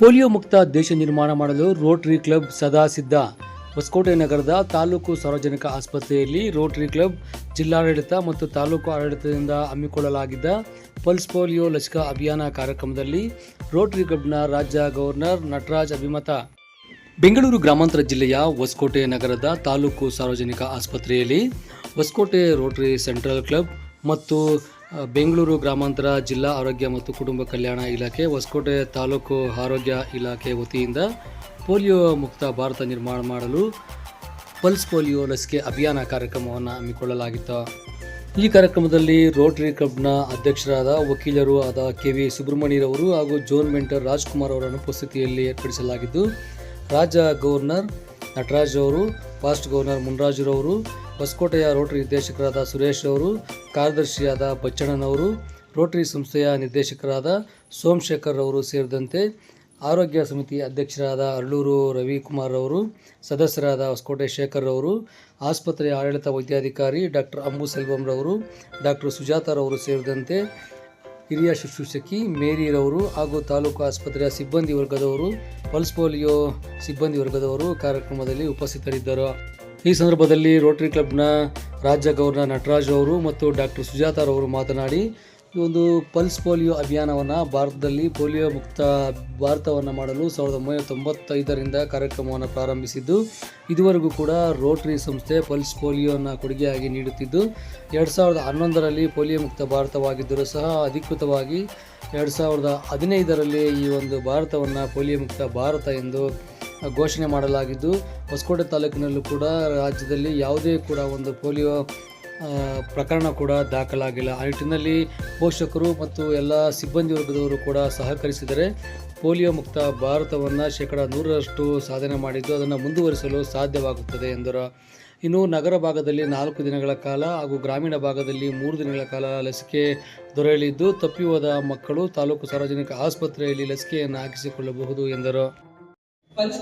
Polio ಮುಕ್ತ ದೇಶ ನಿರ್ಮಾಣ ಮಾಡಲು ರೋಟರಿ ಕ್ಲಬ್ ಸದಾ ಸಿದ್ಧ. ಹೊಸಕೋಟೆ ನಗರದ ತಾಲೂಕು ಸಾರ್ವಜನಿಕ ಆಸ್ಪತ್ರೆಯಲ್ಲಿ ರೋಟರಿ ಕ್ಲಬ್ ಜಿಲ್ಲಾಡಳಿತ ಮತ್ತು ತಾಲೂಕು ಆಡಳಿತದಿಂದ ಹಮ್ಮಿಕೊಳ್ಳಲಾಗಿದ್ದ ಪಲ್ಸ್ ಪೋಲಿಯೋ ಲಸಿಕಾ ಅಭಿಯಾನ ಕಾರ್ಯಕ್ರಮದಲ್ಲಿ ರೋಟರಿ ಕ್ಲಬ್ನ ರಾಜ್ಯ ಗವರ್ನರ್ ನಟರಾಜ್ ಅಭಿಮತ. ಬೆಂಗಳೂರು ಗ್ರಾಮಾಂತರ ಜಿಲ್ಲೆಯ ಹೊಸಕೋಟೆ ನಗರದ ತಾಲೂಕು ಸಾರ್ವಜನಿಕ ಆಸ್ಪತ್ರೆಯಲ್ಲಿ ಹೊಸಕೋಟೆ ರೋಟರಿ ಸೆಂಟ್ರಲ್ ಕ್ಲಬ್ ಮತ್ತು ಬೆಂಗಳೂರು ಗ್ರಾಮಾಂತರ ಜಿಲ್ಲಾ ಆರೋಗ್ಯ ಮತ್ತು ಕುಟುಂಬ ಕಲ್ಯಾಣ ಇಲಾಖೆ, ಹೊಸಕೋಟೆ ತಾಲೂಕು ಆರೋಗ್ಯ ಇಲಾಖೆ ವತಿಯಿಂದ ಪೋಲಿಯೋ ಮುಕ್ತ ಭಾರತ ನಿರ್ಮಾಣ ಮಾಡಲು ಪಲ್ಸ್ ಪೋಲಿಯೋ ಲಸಿಕೆ ಅಭಿಯಾನ ಕಾರ್ಯಕ್ರಮವನ್ನು ಹಮ್ಮಿಕೊಳ್ಳಲಾಗಿತ್ತು. ಈ ಕಾರ್ಯಕ್ರಮದಲ್ಲಿ ರೋಟರಿ ಕ್ಲಬ್ನ ಅಧ್ಯಕ್ಷರಾದ ವಕೀಲರು ಆದ ಕೆ ವಿ ಸುಬ್ರಹ್ಮಣ್ಯರವರು ಹಾಗೂ ಜೋನ್ ಮೆಂಟರ್ ರಾಜ್ಕುಮಾರ್ ಅವರ ಉಪಸ್ಥಿತಿಯಲ್ಲಿ ಏರ್ಪಡಿಸಲಾಗಿದ್ದು, ರಾಜ್ಯ ಗವರ್ನರ್ ನಟರಾಜ್ ಅವರು, ಫಾಸ್ಟ್ ಗವರ್ನರ್ ಮುನ್ರಾಜುರವರು ಹೊಸಕೋಟೆಯ ರೋಟರಿ ನಿರ್ದೇಶಕರಾದ ಸುರೇಶ್ ಅವರು ಕಾರ್ಯದರ್ಶಿಯಾದ ಬಚ್ಚಣ್ಣನವರು ರೋಟರಿ ಸಂಸ್ಥೆಯ ನಿರ್ದೇಶಕರಾದ ಸೋಮಶೇಖರ್ ಅವರು ಸೇರಿದಂತೆ ಆರೋಗ್ಯ ಸಮಿತಿ ಅಧ್ಯಕ್ಷರಾದ ಅರಳೂರು ರವಿಕುಮಾರ್ ಅವರು ಸದಸ್ಯರಾದ ಹೊಸಕೋಟೆ ಶೇಖರ್ ಅವರು ಆಸ್ಪತ್ರೆಯ ಆಡಳಿತ ವೈದ್ಯಾಧಿಕಾರಿ ಡಾಕ್ಟರ್ ಅಂಬು ಸೆಲ್ವಂರವರು ಡಾಕ್ಟರ್ ಸುಜಾತಾರವರು ಸೇರಿದಂತೆ ಹಿರಿಯ ಶುಶ್ರೂಷಕಿ ಮೇರಿರವರು ಹಾಗೂ ತಾಲೂಕು ಆಸ್ಪತ್ರೆಯ ಸಿಬ್ಬಂದಿ ವರ್ಗದವರು, ಪಲ್ಸ್ ಪೋಲಿಯೋ ಸಿಬ್ಬಂದಿ ವರ್ಗದವರು ಕಾರ್ಯಕ್ರಮದಲ್ಲಿ ಉಪಸ್ಥಿತರಿದ್ದರು. ಈ ಸಂದರ್ಭದಲ್ಲಿ ರೋಟರಿ ಕ್ಲಬ್ನ ರಾಜ್ಯ ಗವರ್ನರ್ ನಟರಾಜ್ ಅವರು ಮತ್ತು ಡಾಕ್ಟರ್ ಸುಜಾತಾರವರು ಮಾತನಾಡಿ ಈ ಒಂದು ಪಲ್ಸ್ ಪೋಲಿಯೋ ಅಭಿಯಾನವನ್ನು ಭಾರತದಲ್ಲಿ ಪೋಲಿಯೋ ಮುಕ್ತ ಭಾರತವನ್ನು ಮಾಡಲು ಸಾವಿರದ ಒಂಬೈನೂರ ತೊಂಬತ್ತೈದರಿಂದ ಕಾರ್ಯಕ್ರಮವನ್ನು ಪ್ರಾರಂಭಿಸಿದ್ದು, ಇದುವರೆಗೂ ಕೂಡ ರೋಟರಿ ಸಂಸ್ಥೆ ಪಲ್ಸ್ ಪೋಲಿಯೋನ ಕೊಡುಗೆಯಾಗಿ ನೀಡುತ್ತಿದ್ದು, ಎರಡು ಸಾವಿರದ ಹನ್ನೊಂದರಲ್ಲಿ ಪೋಲಿಯೋ ಮುಕ್ತ ಭಾರತವಾಗಿದ್ದರೂ ಸಹ ಅಧಿಕೃತವಾಗಿ ಎರಡು ಸಾವಿರದ ಹದಿನೈದರಲ್ಲಿ ಈ ಒಂದು ಭಾರತವನ್ನು ಪೋಲಿಯೋ ಮುಕ್ತ ಭಾರತ ಎಂದು ಘೋಷಣೆ ಮಾಡಲಾಗಿದ್ದು, ಹೊಸಕೋಟೆ ತಾಲೂಕಿನಲ್ಲೂ ಕೂಡ ರಾಜ್ಯದಲ್ಲಿ ಯಾವುದೇ ಕೂಡ ಒಂದು ಪೋಲಿಯೋ ಪ್ರಕರಣ ಕೂಡ ದಾಖಲಾಗಿಲ್ಲ. ಆ ನಿಟ್ಟಿನಲ್ಲಿ ಪೋಷಕರು ಮತ್ತು ಎಲ್ಲ ಸಿಬ್ಬಂದಿ ವರ್ಗದವರು ಕೂಡ ಸಹಕರಿಸಿದರೆ ಪೋಲಿಯೋ ಮುಕ್ತ ಭಾರತವನ್ನು ಶೇಕಡ ನೂರರಷ್ಟು ಸಾಧನೆ ಮಾಡಿದ್ದು ಅದನ್ನು ಮುಂದುವರಿಸಲು ಸಾಧ್ಯವಾಗುತ್ತದೆ ಎಂದರು. ಇನ್ನು ನಗರ ಭಾಗದಲ್ಲಿ ನಾಲ್ಕು ದಿನಗಳ ಕಾಲ ಹಾಗೂ ಗ್ರಾಮೀಣ ಭಾಗದಲ್ಲಿ ಮೂರು ದಿನಗಳ ಕಾಲ ಲಸಿಕೆ ದೊರೆಯಲಿದ್ದು ತಪ್ಪಿ ಹೋದ ಮಕ್ಕಳು ತಾಲೂಕು ಸಾರ್ವಜನಿಕ ಆಸ್ಪತ್ರೆಯಲ್ಲಿ ಲಸಿಕೆಯನ್ನು ಹಾಕಿಸಿಕೊಳ್ಳಬಹುದು ಎಂದರು. ಪಲ್ಸ್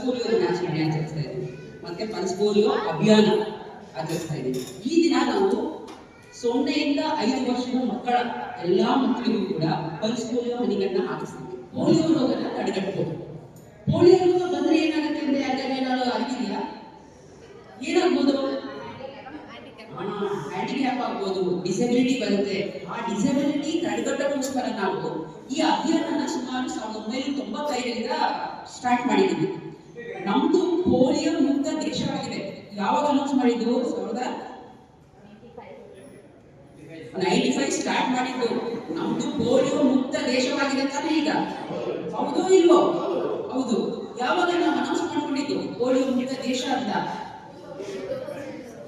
ಪೋಲಿಯೋ ಅಭಿಯಾನ. ಆಚರಿಸ್ತಾ ಇದ್ದೀವಿ ಈ ದಿನ ನಾವು ಸೊನ್ನೆಯಿಂದ ಐದು ವರ್ಷದ ಮಕ್ಕಳ ಎಲ್ಲಾ ಮಕ್ಕಳಿಗೂ ಕೂಡ ಪಲ್ಸ್ ಪೋಲಿಯೋ ಹನಿಗಳನ್ನ ಹಾಕಿಸ್ತೀವಿ. ಪೋಲಿಯೋ ರೋಗನ ತಡೆಗಟ್ಟಬಹುದು ಪೋಲಿಯೋ ರೋಗ ಬಂದ್ರೆ ಏನಾಗುತ್ತೆ ಅಂದ್ರೆ ಯಾಕಂದ್ರೆ ಏನಾದ್ರು ಅರಿವಿದೆಯಾ ಏನಾಗ್ಬೋದು? ಹ್ಯಾಂಡಿಕ್ಯಾಪ್ ಆಗ್ಬೋದು. ಡಿಸಬಿಲಿಟಿ ಬರುತ್ತೆ. ಆ ಡಿಸಬಿಲಿಟಿ ತಡೆಗಟ್ಟಕ್ಕೋಸ್ಕರ ನಾವು ಈ ಅಭಿಯಾನ ಸುಮಾರು ಸಾವಿರದ ಒಂಬೈನೂರ ತೊಂಬತ್ತೈದರಿಂದ ಸ್ಟಾರ್ಟ್ ಮಾಡಿದ್ದೀವಿ. ನಮ್ದು ಪೋಲಿಯೋ ಮುಕ್ತ ದೇಶವಾಗಿದೆ. ಯಾವಾಗ ಅನೌನ್ಸ್ ಮಾಡಿದ್ದು? ಸಾವಿರದ ನೈಂಟಿ ಫೈವ್ ಸ್ಟಾರ್ಟ್ ಮಾಡಿದ್ದು. ನಮ್ದು ಪೋಲಿಯೋ ಮುಕ್ತ ದೇಶವಾಗಿದೆ ತಾನೇ ಈಗ. ಹೌದು ಇಲ್ವೋ? ಹೌದು. ಯಾವಾಗ ನಾವು ಅನೌನ್ಸ್ ಮಾಡ್ಕೊಂಡಿದ್ದು? ಪೋಲಿಯೋ ಮುಕ್ತ ದೇಶ ಅಂತ.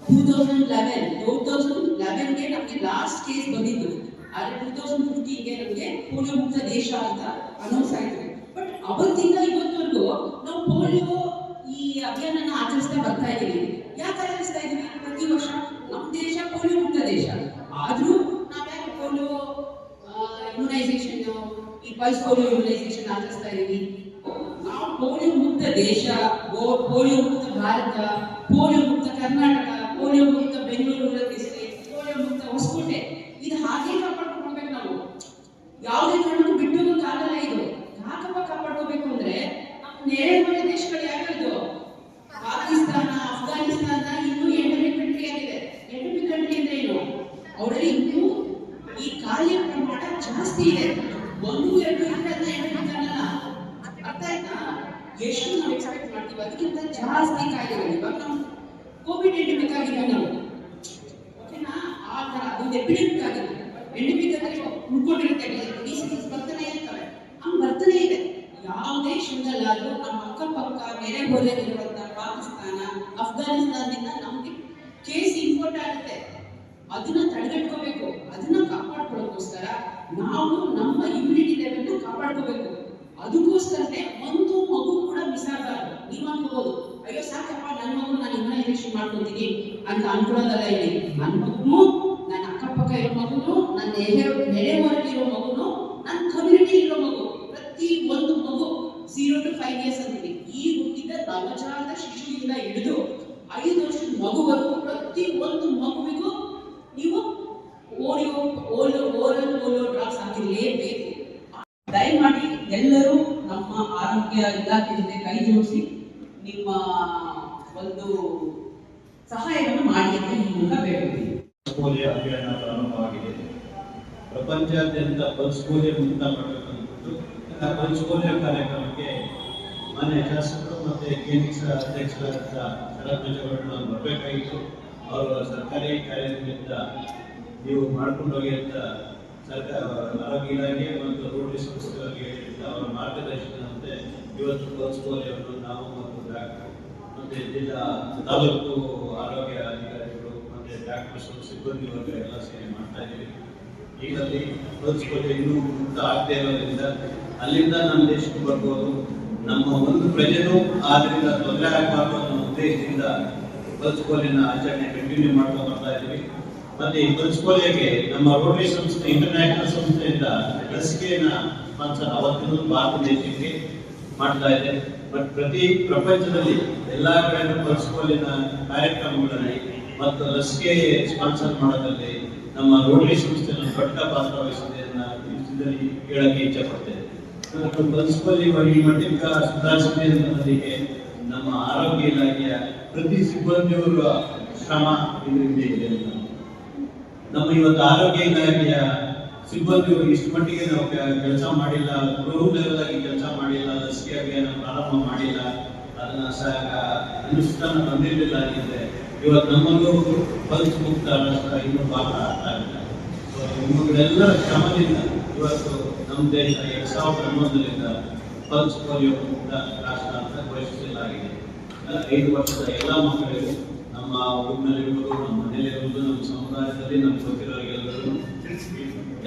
Two thousand eleven two thousand ಲೆವೆನ್ಗೆ ನಮಗೆ ಲಾಸ್ಟ್ ಕೇಸ್ ಬಂದಿದ್ದು. ಆದರೆ ಟೂ ತೌಸಂಡ್ ಫಿಫ್ಟೀನ್ಗೆ ನಮಗೆ ಪೋಲಿಯೋ ಮುಕ್ತ ದೇಶ ಅಂತ ಅನೌನ್ಸ್ ಆಯ್ತು. ಬಟ್ ಅವತ್ತಿಂದ ಇವತ್ತವರೆಗೂ ನಾವು ಪೋಲಿಯೋ ಅಭಿಯಾನ ಆಚರಿಸ್ತಾ ಬರ್ತಾ ಇದ್ದೀವಿ. ಯಾಕೆ ಆಚರಿಸ್ತಾ ಇದ್ದೀವಿ ಪ್ರತಿ ವರ್ಷ ನಮ್ಮ ದೇಶ ಪೋಲಿಯೋ ಮುಕ್ತ ದೇಶ. ಆದ್ರೂ ನಾವ್ಯಾಕೆ ಪೋಲಿಯೋ ಇಮ್ಯುನೈಸೇಷನ್ ಈ ಪೋಲಿಯೋ ಇಮ್ಯುನೈಸೇಷನ್ ಆಚರಿಸ್ತಾ ಇದ್ದೀವಿ? ನಾವು ಪೋಲಿಯೋ ಮುಕ್ತ ದೇಶ ಪೋಲಿಯೋ ಮುಕ್ತ ಭಾರತ, ಪೋಲಿಯೋ ಮುಕ್ತ ಕರ್ನಾಟಕ, ಪೋಲಿಯೋ ಮುಕ್ತ ಬೆಂಗಳೂರು ಡಿಸ್ಟ್ರಿಕ್ಟ್ ಪೋಲಿಯೋ ಮುಕ್ತ ಹೊಸಕೋಟೆ ಇದು ಹಾಗೆ ಕಾಪಾಡ್ಕೊಳ್ಬೇಕು ನಾವು ಯಾವುದೇ ಕಾರಣಕ್ಕೂ ಬಿಟ್ಟೋಗೋಕ್ಕಾಗಲ್ಲ ಇದು ಯಾಕಪ್ಪ ಕಾಪಾಡ್ಕೋಬೇಕು ಅಂದ್ರೆ ನಮ್ಮ ನೆರೆ ಹೊರೆ ದೇಶಗಳು ಯಾವ್ಯಾವುದು ಪಾಕಿಸ್ತಾನ ಅಫ್ಘಾನಿಸ್ತಾನ ಇನ್ನೂ ಎಂಟಮಿಕ್ ಕಂಟ್ರಿ ಆಗಿದೆ ಎಂಟಮಿಕ್ ಕಂಟ್ರಿ ಅಂದ್ರೆ ಏನು ಅವರಲ್ಲಿ ಇನ್ನೂ ಈ ಕಾಯಿಲೆ ಪ್ರಮಾಣ ಜಾಸ್ತಿ ಇದೆ ಒಂದು, ಎರಡು ಎಂಟಮಿಕ್ ಅನ್ನಲ್ಲ ಅರ್ಥ ಆಯ್ತಾ? ಎಷ್ಟು ನಾವು ಎಕ್ಸ್ಪೆಕ್ಟ್ ಮಾಡ್ತೀವಿ ಅದಕ್ಕಿಂತ ಜಾಸ್ತಿ ಕಾಯಿಲೆಗಳು. ಇವಾಗ ನಾವು ಕೋವಿಡ್ ಎಂಡಮಿಕ್ ಆಗಿದೆ ನಾವು ಓಕೆನಾ ಆ ಥರ ಒಂದು ಎಪಿಡೆಮಿಕ್ ಆಗಿದೆ. ಎಂಡಮಿಕ್ ಅಂದ್ರೆ ಉಳ್ಕೊಂಡಿರುತ್ತೆ. ಡಿಸೀಸಸ್ ಬರ್ತಾನೆ ಇರ್ತವೆ ಹಂಗ್ ಬರ್ತಾನೆ ಇದೆ. ಯಾವ ದೇಶದಲ್ಲಾದ್ರೂ ನಮ್ಮ ಅಕ್ಕಪಕ್ಕ, ನೆರೆ ಹೊರೆಯಲ್ಲಿರುವಂತಹ ಪಾಕಿಸ್ತಾನ, ಅಫ್ಘಾನಿಸ್ತಾನದಿಂದ ನಮಗೆ ಕೇಸ್ ಇಂಪೋರ್ಟ್ ಆಗುತ್ತೆ. ಅದನ್ನ ತಡೆಗಟ್ಕೋಬೇಕು. ಕಾಪಾಡ್ಕೊಳ್ಳೋಕ್ಕೋಸ್ಕರ ನಾವು ನಮ್ಮ ಇಮ್ಯುನಿಟಿ ಲೆವೆಲ್ನ ಕಾಪಾಡ್ಕೋಬೇಕು. ಅದಕ್ಕೋಸ್ಕರನೇ ಒಂದು ಮಗು ಕೂಡ ಮಿಸ್ ಆಗಬಾರ್ದು. ನೀವು ಅನ್ಕೋಬಹುದು ಅಯ್ಯೋ, ಸಾಕಪ್ಪ ನನ್ನ ಮಗು ನಾನು ಇಮ್ಯುನೈಸೇಷನ್ ಮಾಡ್ಕೊತೀನಿ ಅಂತ ಅನ್ಕೊಳ್ಳೋದಲ್ಲ ಇಲ್ಲಿ ನನ್ನ ಮಗುನು, ನನ್ನ ಅಕ್ಕಪಕ್ಕ ಇರೋ ಮಗುನು, ನನ್ನ ನೆರೆ ಹೊರಗಿರೋ ಮಗುನು ನನ್ನ ಕಮ್ಯುನಿಟಿ ಇರೋ ಮಗು, ಪ್ರತಿ ಒಂದು ಮಗು ಝೀರೋ ಟು ಫೈವ್ ಇಯರ್ಸ್ ಅಂತೀವಿ. ಈ ಹುಟ್ಟಿದ ನವಜಾತ ಶಿಶುವಿಂದ ಹಿಡಿದು ಐದು ವರ್ಷದ ಮಗುವರೆಗೂ ಪ್ರತಿ ಒಂದು ಮಗುವಿಗೂ ನೀವು ಓರಿಯೋ ಓಲೋ ಓರಲ್ ಓಲೋ ಡ್ರಾಪ್ಸ್ ಹಾಕಿರ್ಲೇಬೇಕು ದಯಮಾಡಿ ಎಲ್ಲರೂ ನಮ್ಮ ಆರೋಗ್ಯ ಆರೋಗ್ಯ ಇಲಾಖೆ ಜೊತೆ ಕೈ ಜೋಡಿಸಿ ನಿಮ್ಮ ಒಂದು ಸಹಾಯವನ್ನು ಮಾಡಿ ಅಂತ ಈ ಮೂಲಕ ಅಭಿಯಾನ ಪ್ರಾರಂಭವಾಗಿದೆ. ಪ್ರಪಂಚಾದ್ಯಂತ ಪಲ್ಸ್ ಪೋಲಿಯೋ ಮುಕ್ತ ಪಲ್ಸ್ ಪೋಲಿಯೋ ಕಾರ್ಯಕ್ರಮಕ್ಕೆ ಮಾನ್ಯ ಶಾಸಕರು ಮತ್ತು ಕೇಂದ್ರ ಅಧ್ಯಕ್ಷರಾದ ಶರತ್ ಬಚ್ಚೇಗೌಡರು ಬರಬೇಕಾಗಿತ್ತು. ಅವರು ಸರ್ಕಾರಿ ಕಾರ್ಯದಿಂದ ನೀವು ಮಾಡ್ಕೊಂಡು ಹೋಗಿ ಅಂತ ಸರ್ಕಾರ, ಆರೋಗ್ಯ ಇಲಾಖೆ ಮತ್ತು ರೋಡ್ ಸಂಸ್ಥೆಗಳಿಗೆ ಅವರ ಮಾರ್ಗದರ್ಶನದಂತೆ ಇವತ್ತು ಪಲ್ಸ್ ಪೋಲಿಯೋವನ್ನು ನಾವು ಮತ್ತು ಮತ್ತೆ ಜಿಲ್ಲಾ ತಾಲೂಕು ಆರೋಗ್ಯ ಅಧಿಕಾರಿಗಳು ಮತ್ತೆ ಡಾಕ್ಟರ್ಸು ಸಿಬ್ಬಂದಿ ವರ್ಗ ಎಲ್ಲ ಸೇರಿ ಮಾಡ್ತಾ ಇದ್ದೀವಿ. ಈಗ ಅಲ್ಲಿ ಇನ್ನೂ ಮುಕ್ತ ಆಗದೆ ಇರೋದ್ರಿಂದ ಅಲ್ಲಿಂದ ನಮ್ಮ ದೇಶಕ್ಕೆ ಬರ್ಬೋದು. ನಮ್ಮ ಒಂದು ಪ್ರಜೆನೂ ಆದ್ರಿಂದ ತೊಂದರೆ ಆಗಬಾರ್ದು ಅನ್ನೋ ಉದ್ದೇಶದಿಂದ ಕಲಿಸ್ಕೊಳ್ಳಿನ ಆಚರಣೆ ಕಂಟಿನ್ಯೂ ಮಾಡ್ತಾ ಬರ್ತಾ ಇದ್ದೀವಿ. ಮತ್ತೆ ಈ ಕಲಿಸ್ಕೊಳ್ಳಿಗೆ ನಮ್ಮ ರೋಟರಿ ಸಂಸ್ಥೆ ಇಂಟರ್ನ್ಯಾಷನಲ್ ಸಂಸ್ಥೆಯಿಂದ ಲಸಿಕೆಯನ್ನು ಸ್ಪಾನ್ಸರ್ ಅವತ್ತಿನ ಭಾರತ ದೇಶಕ್ಕೆ ಮಾಡ್ತಾ ಇದೆ ಬಟ್ ಪ್ರತಿ ಪ್ರಪಂಚದಲ್ಲಿ ಎಲ್ಲಾ ಕಡೆ ಪಲ್ಸ್ಕೋಲಿನ ಕಾರ್ಯಕ್ರಮಗಳಲ್ಲಿ ಮತ್ತು ಲಸಿಕೆ ಸ್ಪಾನ್ಸರ್ ಮಾಡೋದ್ರಲ್ಲಿ ನಮ್ಮ ರೋಟರಿ ಸಂಸ್ಥೆ ದೊಡ್ಡ ಪಾತ್ರ ವಹಿಸಿದೆ ಹೇಳಕ್ಕೆ ಇಚ್ಛೆ ಪಡ್ತೇನೆ ಪಲ್ಸ್ಕೋಲಿ ಈ ಮಟ್ಟಿಗೆ ಸುಧಾರಿಸಿದೆ ಅನ್ನೋದಕ್ಕೆ ನಮ್ಮ ಆರೋಗ್ಯ ಇಲಾಖೆಯ ಪ್ರತಿ ಸಿಬ್ಬಂದಿಯವರ ಶ್ರಮ ಇದರಿಂದ ಇದೆ ನಮ್ಮ ಇವತ್ತು ಆರೋಗ್ಯ ಇಲಾಖೆಯ ಸಿಬ್ಬಂದಿಯವರು ಇಷ್ಟು ಮಟ್ಟಿಗೆ ನಾವು ಕೆಲಸ ಮಾಡಿಲ್ಲ ಆಗಿ ಕೆಲಸ ಪ್ರಾರಂಭ ಮಾಡಿಲ್ಲ. ಅದನ್ನ ಅನುಷ್ಠಾನ ಬಂದಿರಲಿಲ್ಲ ಆಗಿದ್ರೆ ಇವತ್ತು ನಮ್ಮಲ್ಲೂ ಪಲ್ಸ್ ಮುಕ್ತ ಇನ್ನೂ ಭಾಗ ಆಗ್ತಾ ಇಲ್ಲ So, ನಿಮ್ಮಗಳೆಲ್ಲರ ಶ್ರಮದಿಂದ ಇವತ್ತು ನಮ್ಮ ದೇಶ ಎರಡ್ ಸಾವಿರದ ಹನ್ನೊಂದರಿಂದ ಪಲ್ಸ್ ಪೋಲಿಯೋ ಮುಕ್ತ ರಾಷ್ಟ್ರ ಅಂತ ಘೋಷಿಸಲಾಗಿದೆ. ಐದು ವರ್ಷದ ಎಲ್ಲ ಮಕ್ಕಳಿಗೂ ನಮ್ಮ ಊರಿನಲ್ಲಿರುವುದು ನಮ್ಮ ಮನೆಯಲ್ಲಿರುವುದು ನಮ್ಮ ಸಮುದಾಯದಲ್ಲಿ ನಮ್ಮ ಗೊತ್ತಿರೋರಿಗೆಲ್ಲರೂ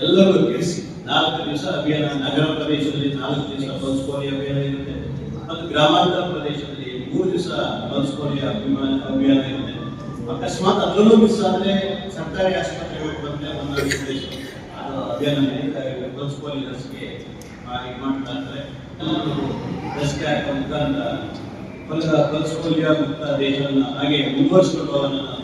ಎಲ್ಲರೂ ತಿಳಿಸಿ. ನಾಲ್ಕು ದಿವಸ ಅಭಿಯಾನ ನಗರ ಪ್ರದೇಶದಲ್ಲಿ ನಾಲ್ಕು ದಿವಸ ಪಲ್ಸ್ ಪೋಲಿಯೋ ಅಭಿಯಾನ ಇರುತ್ತೆ. ಮತ್ತು ಗ್ರಾಮಾಂತರ ಪ್ರದೇಶದಲ್ಲಿ ಮೂರು ದಿವಸ ಪಲ್ಸ್ ಅಭಿಮಾನ, ಅಭಿಯಾನ ಇದೆ. ಅಕಸ್ಮಾತ್ ಅದರಲ್ಲೂ ಮಿಸ್ ಆದರೆ ಸರ್ಕಾರಿ ಆಸ್ಪತ್ರೆಗೆ ಬಂದರೆ ಒಂದು ನಿರ್ದೇಶ ಅದು ಅಭಿಯಾನ ನಡೀತಾ ಇದೆ. ಪೋಲಿಯೋ ಲಸಿಕೆ ಇದು ಮಾಡ್ತಾ ಇದ್ದಾರೆ. ಲಸಿಕೆ ಹಾಕೋ ಮುಖಾಂತರ ಪಲ್ಸ್ ಮುಕ್ತ ದೇಶವನ್ನು ಹಾಗೆ ಮುಂದುವರಿಸಿಕೊಂಡು ಮಾಡಿ